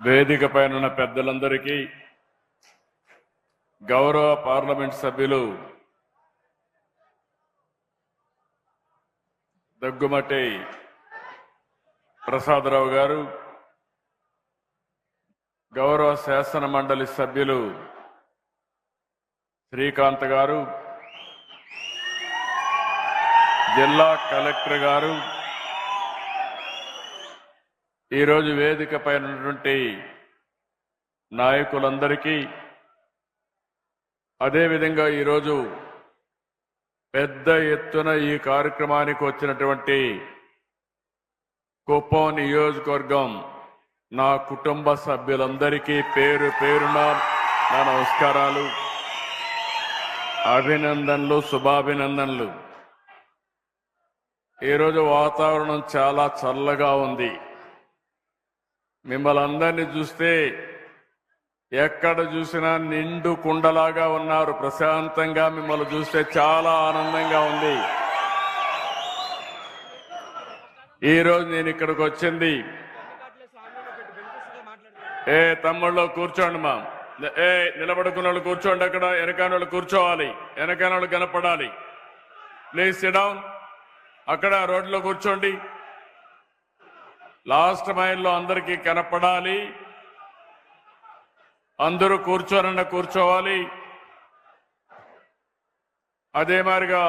వేదిక పైన ఉన్న పెద్దలందరికీ గౌరవ పార్లమెంట్ సభ్యులు దగ్గుమటి ప్రసాదరావు గారు గౌరవ శాసన మండలి సభ్యులు శ్రీకాంత్ గారు జిల్లా కలెక్టర్ గారు ఈరోజు వేదిక పైన ఉన్నటువంటి నాయకులందరికీ అదేవిధంగా ఈరోజు పెద్ద ఎత్తున ఈ కార్యక్రమానికి వచ్చినటువంటి కుప్పం నియోజకవర్గం నా కుటుంబ సభ్యులందరికీ పేరు పేరున నా నమస్కారాలు అభినందనలు శుభాభినందనలు. ఈరోజు వాతావరణం చాలా చల్లగా ఉంది. మిమ్మల్ని అందరినీ చూస్తే ఎక్కడ చూసినా నిండు కుండలాగా ఉన్నారు. ప్రశాంతంగా మిమ్మల్ని చూస్తే చాలా ఆనందంగా ఉంది. ఈరోజు నేను ఇక్కడికి వచ్చింది. ఏ తమ్ముళ్ళు కూర్చోండి మా ఏ నిలబడుకున్న వాళ్ళు కూర్చోండి అక్కడ వెనకాన వాళ్ళు కూర్చోవాలి. వెనకాన వాళ్ళు కనపడాలి. ప్లీజ్ సిడౌన్ అక్కడ రోడ్లో కూర్చోండి. లాస్ట్ మైల్లో అందరికీ కనపడాలి. అందరూ కూర్చోనన్న కూర్చోవాలి. అదే మాదిరిగా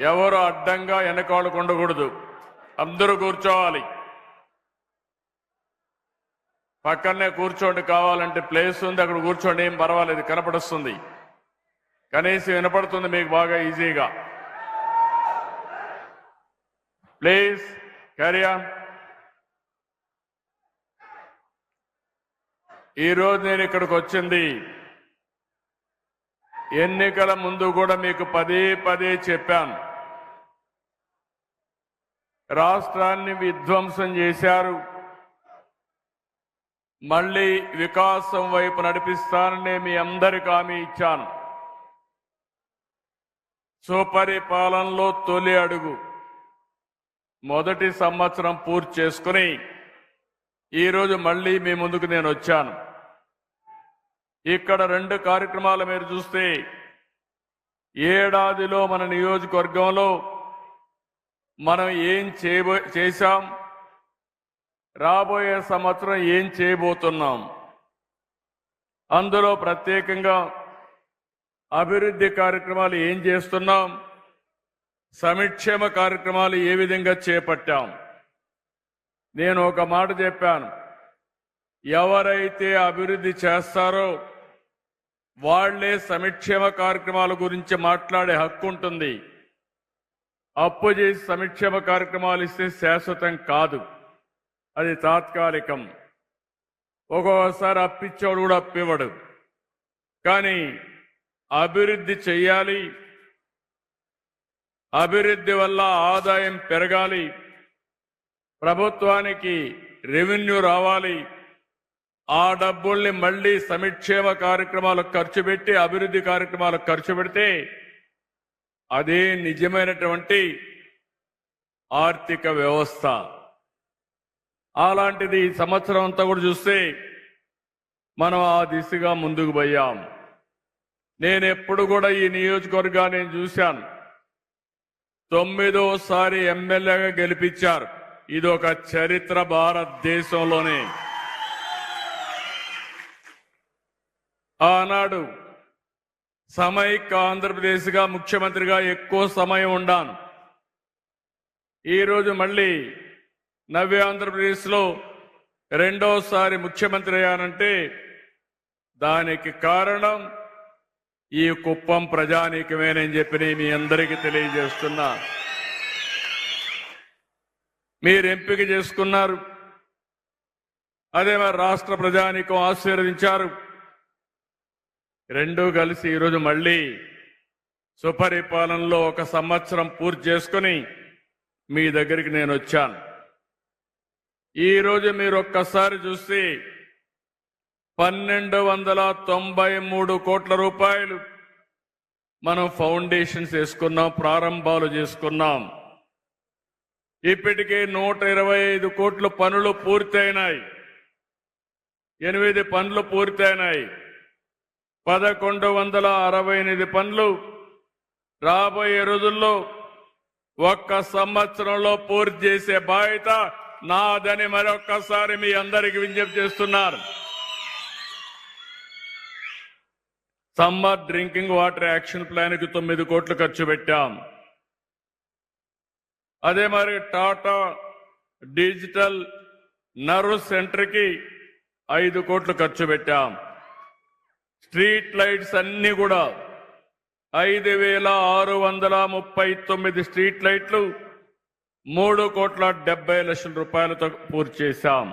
ఎవరు అడ్డంగా వెనకాలకు ఉండకూడదు అందరూ కూర్చోవాలి. పక్కనే కూర్చోండి కావాలంటే ప్లేస్ ఉంది అక్కడ కూర్చోండి ఏం పర్వాలేదు కనపడుస్తుంది. కనీసం వినపడుతుంది మీకు బాగా ఈజీగా. ప్లీజ్. క్యారీ ఆన్ ఈరోజు నేను ఇక్కడికి వచ్చింది. ఎన్నికల ముందు కూడా మీకు పదే పదే చెప్పాను. రాష్ట్రాన్ని విధ్వంసం చేశారు. మళ్ళీ వికాసం వైపు నడిపిస్తానని మీ అందరికి హామీ ఇచ్చాను. సుపరిపాలనలో తొలి అడుగు. మొదటి సంవత్సరం పూర్తి చేసుకుని ఈరోజు మళ్ళీ మీ ముందుకు నేను వచ్చాను. ఇక్కడ రెండు కార్యక్రమాలు మీరు చూస్తే ఏడాదిలో మన నియోజకవర్గంలో మనం ఏం చేయబో చేశాం రాబోయే సంవత్సరం ఏం చేయబోతున్నాం. అందులో ప్రత్యేకంగా అభివృద్ధి కార్యక్రమాలు ఏం చేస్తున్నాం సమిక్షేమ కార్యక్రమాలు ఏ విధంగా చేపట్టాం? నేను ఒక మాట చెప్పాను. ఎవరైతే అభివృద్ధి చేస్తారో వాళ్ళే సమిక్షేమ కార్యక్రమాల గురించి మాట్లాడే హక్కు ఉంటుంది. అప్పు చేసి సంక్షేమ కార్యక్రమాలు ఇస్తే శాశ్వతం కాదు. అది తాత్కాలికం. ఒక్కొక్కసారి అప్పిచ్చేవాడు కూడా అప్పివ్వడు. కానీ అభివృద్ధి చెయ్యాలి అభివృద్ధి వల్ల ఆదాయం పెరగాలి. ప్రభుత్వానికి రెవెన్యూ రావాలి. ఆ డబ్బుల్ని మళ్ళీ సమిక్షేమ కార్యక్రమాలకు ఖర్చు పెట్టి అభివృద్ధి కార్యక్రమాలకు ఖర్చు పెడితే అదే నిజమైనటువంటి ఆర్థిక వ్యవస్థ. అలాంటిది ఈ సంవత్సరం అంతా కూడా చూస్తే మనం ఆ దిశగా ముందుకు పోయాం. నేను ఎప్పుడు కూడా ఈ నియోజకవర్గాన్ని చూశాను. తొమ్మిదోసారి ఎమ్మెల్యేగా గెలిపించారు. ఇది ఒక చరిత్ర భారతదేశంలోనే. ఆనాడు సమైక్య ఆంధ్రప్రదేశ్గా ముఖ్యమంత్రిగా ఎక్కువ సమయం ఉండాను. ఈరోజు మళ్ళీ నవ్య ఆంధ్రప్రదేశ్లో రెండోసారి ముఖ్యమంత్రి అయ్యానంటే దానికి కారణం ఈ కుప్పం ప్రజానీకమేనని చెప్పి మీ అందరికీ తెలియజేస్తున్నా. మీరు ఎంపిక చేసుకున్నారు. అదే మరి రాష్ట్ర ప్రజానీకం ఆశీర్వదించారు. రెండూ కలిసి ఈరోజు మళ్ళీ సుపరిపాలనలో ఒక సంవత్సరం పూర్తి చేసుకుని మీ దగ్గరికి నేను వచ్చాను. ఈరోజు మీరు ఒక్కసారి చూస్తే పన్నెండు వందల తొంభై మూడు కోట్ల రూపాయలు మనం ఫౌండేషన్స్ వేసుకున్నాం ప్రారంభాలు చేసుకున్నాం. ఇప్పటికే నూట ఇరవై ఐదు కోట్ల పనులు పూర్తయినాయి. ఎనిమిది పనులు పూర్తయినాయి. పదకొండు వందల అరవై ఎనిమిది పనులు రాబోయే రోజుల్లో ఒక్క సంవత్సరంలో పూర్తి చేసే బాధ్యత నాదని మరొక్కసారి మీ అందరికి విజ్ఞప్తి చేస్తున్నారు. సమ్మర్ డ్రింకింగ్ వాటర్ యాక్షన్ ప్లాన్కి తొమ్మిది కోట్లు ఖర్చు పెట్టాం. అదే మరి టాటా డిజిటల్ నర్వ్ సెంటర్కి ఐదు కోట్లు ఖర్చు పెట్టాం. స్ట్రీట్ లైట్స్ అన్ని కూడా ఐదు వేల ఆరు వందల ముప్పై తొమ్మిది స్ట్రీట్ లైట్లు మూడు కోట్ల డెబ్బై లక్షల రూపాయలతో పూర్తి చేశాం.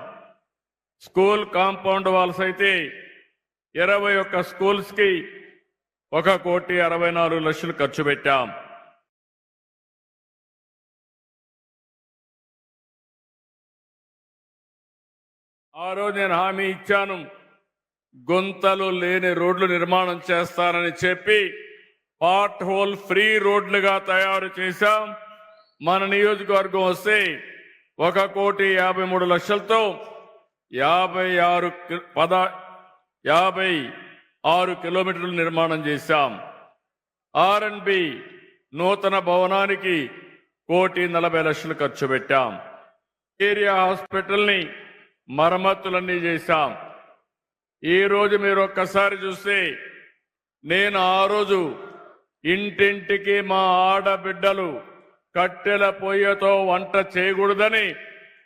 స్కూల్ కాంపౌండ్ వాల్స్ అయితే ఇరవై ఒక్క స్కూల్స్కి ఒక కోటి అరవై నాలుగు లక్షలు ఖర్చు పెట్టాం. ఆ రోజు నేను హామీ ఇచ్చాను. గుంతలు లేని రోడ్లు నిర్మాణం చేస్తానని చెప్పి పార్ట్ హోల్ ఫ్రీ రోడ్లుగా తయారు చేశాం. మన నియోజకవర్గం వస్తే ఒక కోటి యాభై మూడు లక్షలతో యాభై ఆరు పద యాభై ఆరు కిలోమీటర్లు నిర్మాణం చేశాం. ఆర్ అండ్ నూతన భవనానికి కోటి నలభై లక్షలు ఖర్చు పెట్టాం. ఏరియా హాస్పిటల్ని మరమ్మతులన్నీ చేశాం. ఈ రోజు మీరు ఒక్కసారి చూస్తే నేను ఆ రోజు ఇంటింటికి మా ఆడబిడ్డలు కట్టెల పొయ్యతో వంట చేయకూడదని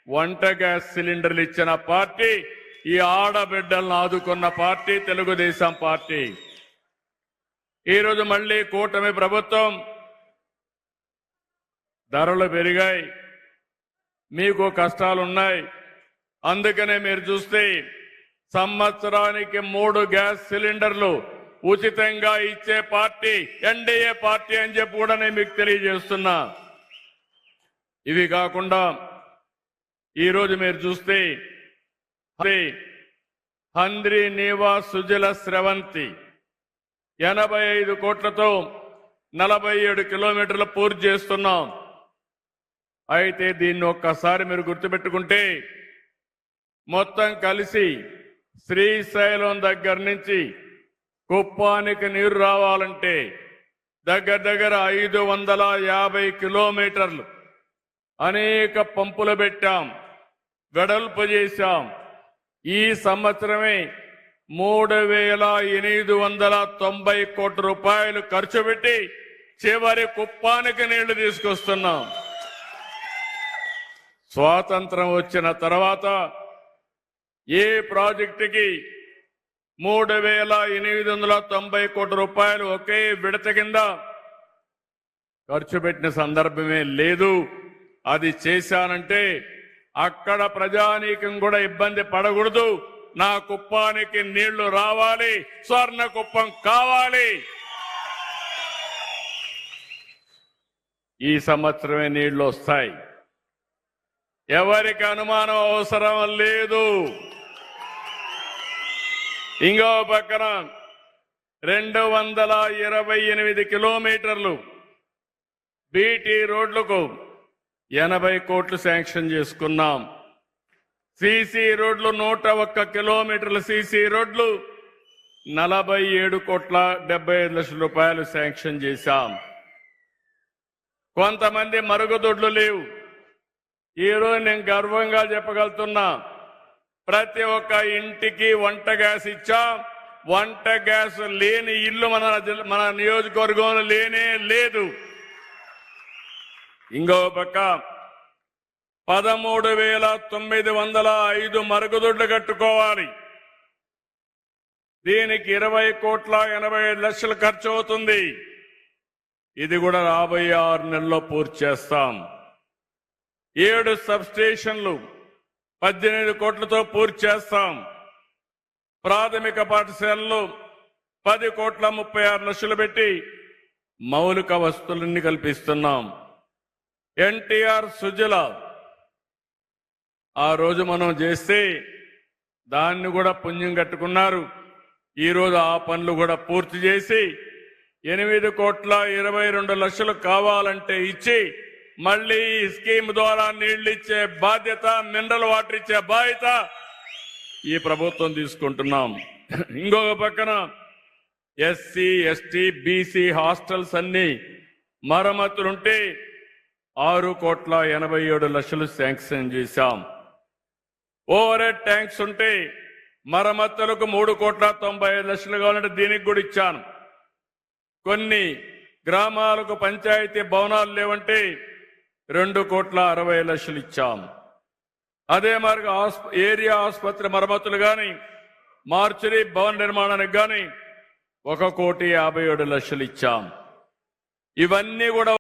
వంట గ్యాస్ సిలిండర్లు ఇచ్చిన పార్టీ ఈ ఆడబిడ్డలను ఆదుకున్న పార్టీ తెలుగుదేశం పార్టీ. ఈరోజు మళ్ళీ కూటమి ప్రభుత్వం ధరలు పెరిగాయి మీకు కష్టాలున్నాయి. అందుకనే మీరు చూస్తే సంవత్సరానికి మూడు గ్యాస్ సిలిండర్లు ఉచితంగా ఇచ్చే పార్టీ ఎన్డీఏ పార్టీ అని చెప్పి కూడా నేను మీకు తెలియజేస్తున్నా. ఇవి కాకుండా ఈరోజు మీరు చూస్తే హంద్రి నీవా సుజల స్రవంతి. ఎనభై ఐదు కోట్లతో నలభై ఏడు కిలోమీటర్లు పూర్తి చేస్తున్నాం. అయితే దీన్ని ఒక్కసారి మీరు గుర్తుపెట్టుకుంటే మొత్తం కలిసి శ్రీశైలం దగ్గర నుంచి కుప్పానికి నీరు రావాలంటే దగ్గర దగ్గర ఐదు వందల యాభై కిలోమీటర్లు అనేక పంపులు పెట్టాం వెడల్పు చేశాం. ఈ సంవత్సరమే మూడు వేల ఎనిమిది వందల తొంభై కోట్ల రూపాయలు ఖర్చు పెట్టి చివరి కుప్పానికి నీళ్ళు తీసుకొస్తున్నాం. స్వాతంత్రం వచ్చిన తర్వాత ఏ ప్రాజెక్టుకి మూడు వేల ఎనిమిది వందల తొంభై కోట్ల రూపాయలు ఒకే విడత కింద ఖర్చు పెట్టిన సందర్భమే లేదు. అది చేశానంటే అక్కడ ప్రజానీకం కూడా ఇబ్బంది పడకూడదు. నా కుప్పానికి నీళ్ళు రావాలి స్వర్ణ కుప్పం కావాలి. ఈ సంవత్సరమే నీళ్ళు వస్తాయి. ఎవరికి అనుమానం అవసరం లేదు. ఇంకో పక్కన రెండు వందల ఇరవై ఎనిమిది కిలోమీటర్లు బీటీ రోడ్లకు ఎనభై కోట్లు శాంక్షన్ చేసుకున్నాం. సీసీ రోడ్లు నూట ఒక్క కిలోమీటర్ల సీసీ రోడ్లు నలభై ఏడు కోట్ల డెబ్బై ఐదు లక్షల రూపాయలు శాంక్షన్ చేశాం. కొంతమంది మరుగుదొడ్లు లేవు. ఈరోజు నేను గర్వంగా చెప్పగలుగుతున్నా ప్రతి ఒక్క ఇంటికి వంట గ్యాస్ ఇచ్చాం. వంట గ్యాస్ లేని ఇల్లు మన జిల్లా- మన నియోజకవర్గంలో లేనే లేదు. ఇంకో పక్క. పదమూడు వేల తొమ్మిది వందల ఐదు మరుగుదొడ్లు కట్టుకోవాలి. దీనికి ఇరవై కోట్ల ఎనభై ఐదు లక్షలు ఖర్చు అవుతుంది. ఇది కూడా రాబోయే ఆరు నెలల్లో పూర్తి చేస్తాం. ఏడు సబ్ స్టేషన్లు పద్దెనిమిది కోట్లతో పూర్తి చేస్తాం. ప్రాథమిక పాఠశాలలు పది కోట్ల ముప్పై ఆరు లక్షలు పెట్టి మౌలిక వస్తువులన్నీ కల్పిస్తున్నాం. ఎన్టీఆర్ సుజల ఆ రోజు మనం చేస్తే దాన్ని కూడా పుణ్యం కట్టుకున్నారు. ఈరోజు ఆ పనులు కూడా పూర్తి చేసి ఎనిమిది కోట్ల ఇరవై రెండు లక్షలు కావాలంటే ఇచ్చి మళ్ళీ ఈ స్కీమ్ ద్వారా నీళ్ళు ఇచ్చే బాధ్యత మినరల్ వాటర్ ఇచ్చే బాధ్యత ఈ ప్రభుత్వం తీసుకుంటున్నాం. ఇంకొక పక్కన ఎస్సీ ఎస్టీ బీసీ హాస్టల్స్ అన్ని మరమ్మతులుంటే ఆరు కోట్ల ఎనభై ఏడు లక్షలు శాంక్షన్ చేశాం. ఓవర్ హెడ్ ట్యాంక్స్ ఉంటే మరమ్మతులకు మూడు కోట్ల తొంభై ఐదు లక్షలు కావాలంటే దీనికి కూడా ఇచ్చాను. కొన్ని గ్రామాలకు పంచాయతీ భవనాలు లేవంటే రెండు కోట్ల అరవై లక్షలు ఇచ్చాం. అదే మరి ఏరియా ఆసుపత్రి మరమ్మతులు కానీ మార్చురీ భవన నిర్మాణానికి కానీ ఒక కోటి యాభై ఏడు లక్షలు ఇచ్చాం. ఇవన్నీ కూడా